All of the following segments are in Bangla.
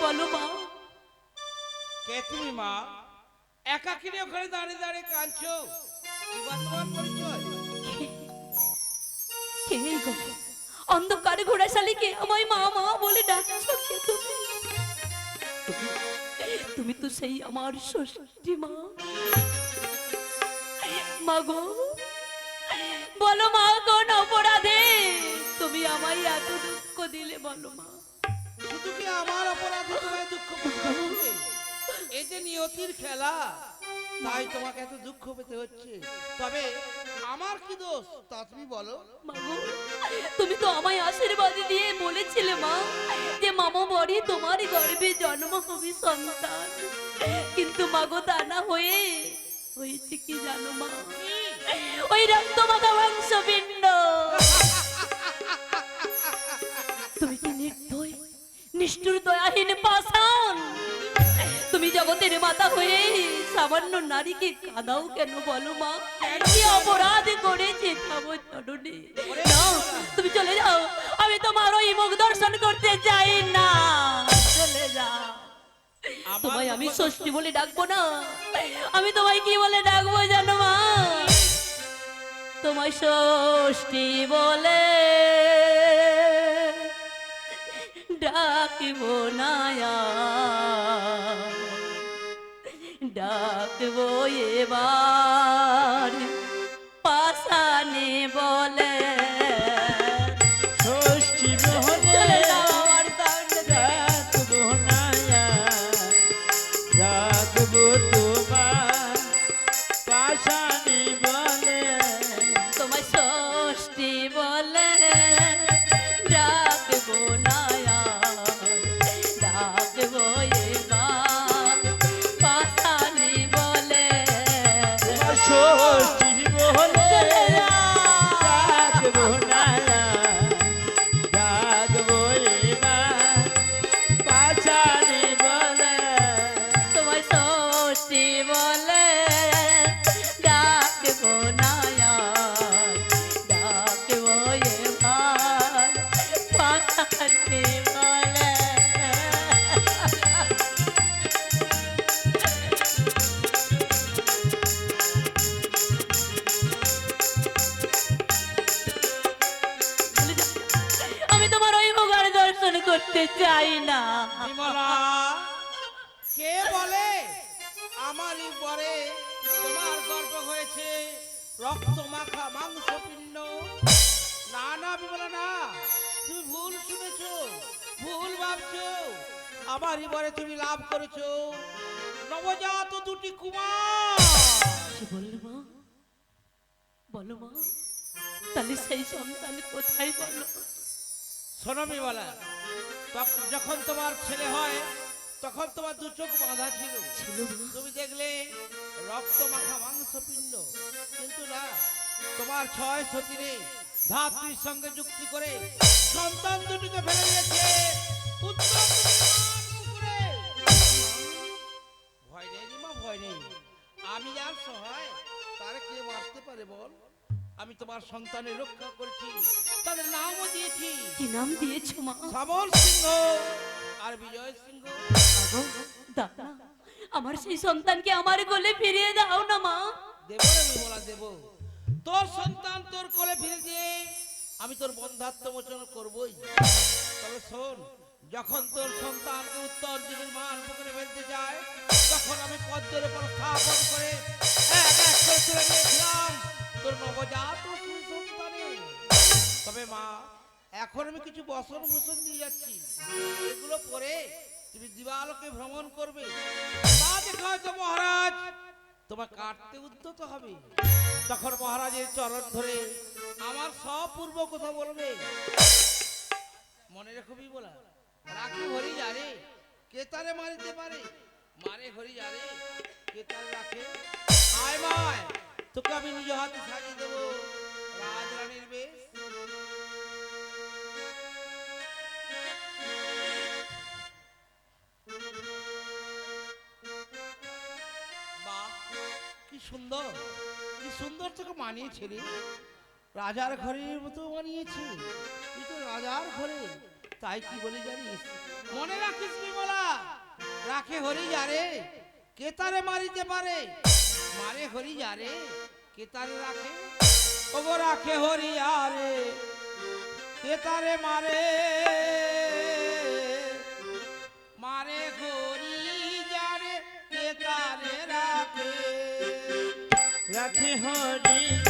বলো মা। কে তুমি মা? একাকিনে ওখানে দাঁড়িয়ে দাঁড়িয়ে কাঁদছো? কে গো? অন্ধকারে আমায় মা মা বলে ডাকছো কে তুমি তুমি- তুমি তো সেই আমার ষষ্ঠী মা। মা গো বলো মা কোন অপরাধে? তুমি আমায় এত দুঃখ দিলে বলো মা। কি আমার অপরাধে তোমায় দুঃখ যে নিয়তির খেলা, তাই তোমাকে এত দুঃখ পেতে হচ্ছে। তবে আমার কি দোষ? তা তুমি বলো তুমি তো আমায় আশীর্বাদ দিয়ে বলেছিলে, মা, যে মামা বড়ি তোমারই গর্ভে জন্ম হবে, সন্তান। কিন্তু মাগো তা না হয়ে হয়েছে কি জানো, মা? ওই রক্ত মাখা মাংস তুমি কি নির্দয়? নিষ্ঠুর দয়াহীন পাষাণ। তুমি জগতের মাতা হয়ে সামান্য নারীকে কাঁদাও কেন বলো মা? কি অপরাধ করেছে তুমি চলে যাও। আমি তোমার ওই মুখ দর্শন করতে চাই না। চলে যাও। তোমায় আমি ষষ্ঠী বলে ডাকবো না। আমি তোমায় কি বলে ডাকবো জানো মা? তোমায় ষষ্ঠী বলে ডাকিব নায়া ডাকবো এবার পাশানে রক্ত মাখা মাংস পিণ্ড না না বিমলা না। তুমি ভুল শুনেছো ভুল ভাবছ। আমারই পরে তুমি লাভ করেছ। নবজাত দুটি কুমার। কি বলল মা বলো মা তাহলে সেই সন্তান কোথায় বলো? শোনো বিমলা যখন তোমার ছেলে হয় তখন তোমার দু চোখ বাঁধা ছিল। তুমি দেখলে রক্ত মাখা মাংস পিণ্ড। কিন্তু না তোমার ছয় সতীরে ধাত্রীর সঙ্গে যুক্তি করে সন্তান দুটিকে ফেলে দিয়েছে। ভয় নেই মা ভয় নেই। আমি যার সহায় তার কে মারতে পারে বল? আমি তোমার সন্তানের রক্ষা করেছি তাদের নামও দিয়েছি। কি নাম দিয়েছ মা? সিংহ আর বিজয় সিংহ। আমার সেই সন্তানকে আমার কোলে ফিরিয়ে দাও না, মা। দেব রে বিমলা, দেব। তোর সন্তান তোর কোলে ফিরে দিয়ে আমি তোর বন্ধাত্ম মোচন করবই। তবে শোন, যখন তোর সন্তানকে উত্তর দিকের মান পুকুরে ফেলতে যায় তখন আমি পদ্মের উপর স্থাপন করে এক এক করে তুলে নিয়েছিলাম তোর নবজাত সন্তানে তবে মা, এখন আমি কিছু বসন ভূষণ দিয়ে যাচ্ছি। এগুলো পরে দিবালোকে ভ্রমণ করবে। মহারাজ, তোমার কাটতে উদ্যত হবে। তখন মহারাজের চরণ ধরে আমার সব পূর্ব কথা বলবে, মনে রেখবি বলা রাখি হরি যারে, কে তারে মারিতে পারে? মারে হরি যারে, কে তারে রাখে? আয় মায় তোকে আমি নিজ হাতে সাজিয়ে দেবো। রাজরানীর বেশ। সুন্দর। কি সুন্দর তোকে মানিয়েছে রে। রাজার ঘরের মতো মানিয়েছে। তুই তো রাজার ঘরে। তাই কি বলে জানিস? মনে রাখিস বিমলা, রাখে হরি যারে কেতারে মারিতে পারে। মারে হরি যারে কেতারে রাখে। ওগো রাখে হরি আরে কেতারে মারে। মারে হরি যারে কেতারে রাখে। রাখে হরি।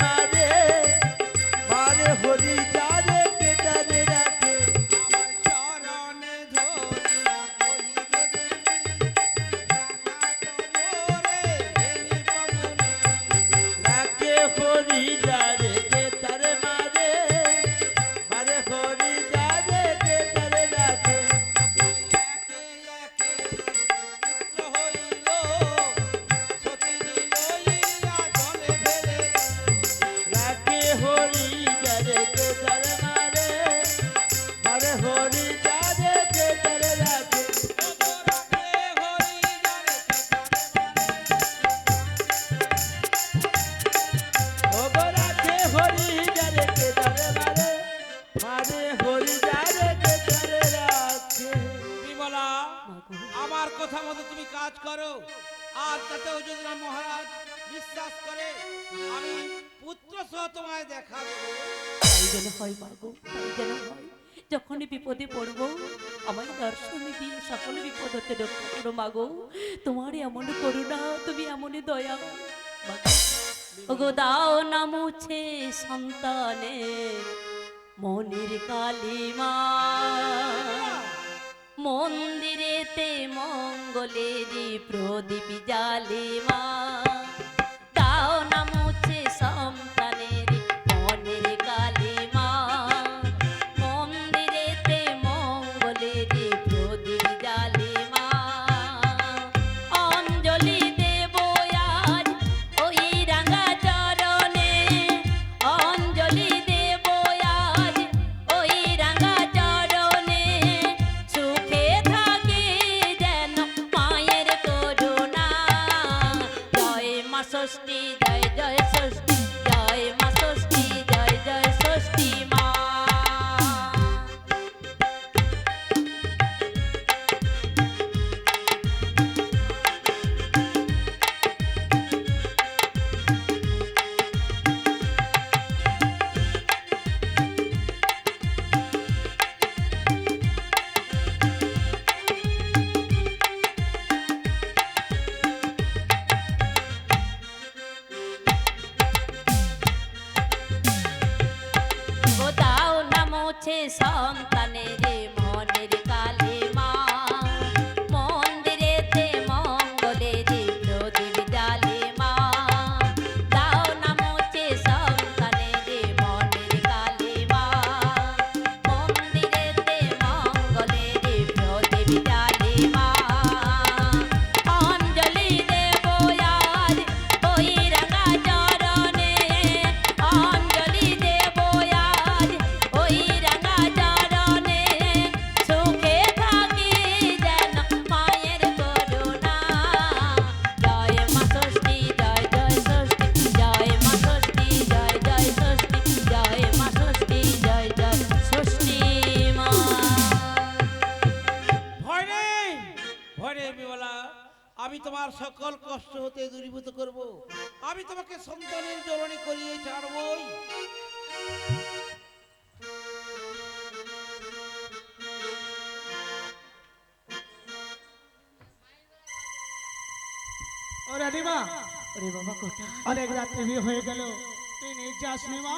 ಸರಿ যখনই বিপদে পড়ব আমার দর্শন দিয়ে সকল বিপদ হতে রক্ষা করো মাগো। তোমার এমন করুণা, তুমি এমনই দয়া। গো দাও না মুছে সন্তানে, মনির কালিমা। মন্দিরেতে মঙ্গলেরই প্রদীপ জালিমা সকল কষ্ট হতে দূরীভূত করব। আমি তোমাকে সন্তানের জননী করিয়ে ছাড়বই। ওরে বাবা কোটা অনেক রাত্রি হয়ে গেল। তুই নিজ যাসনি মা।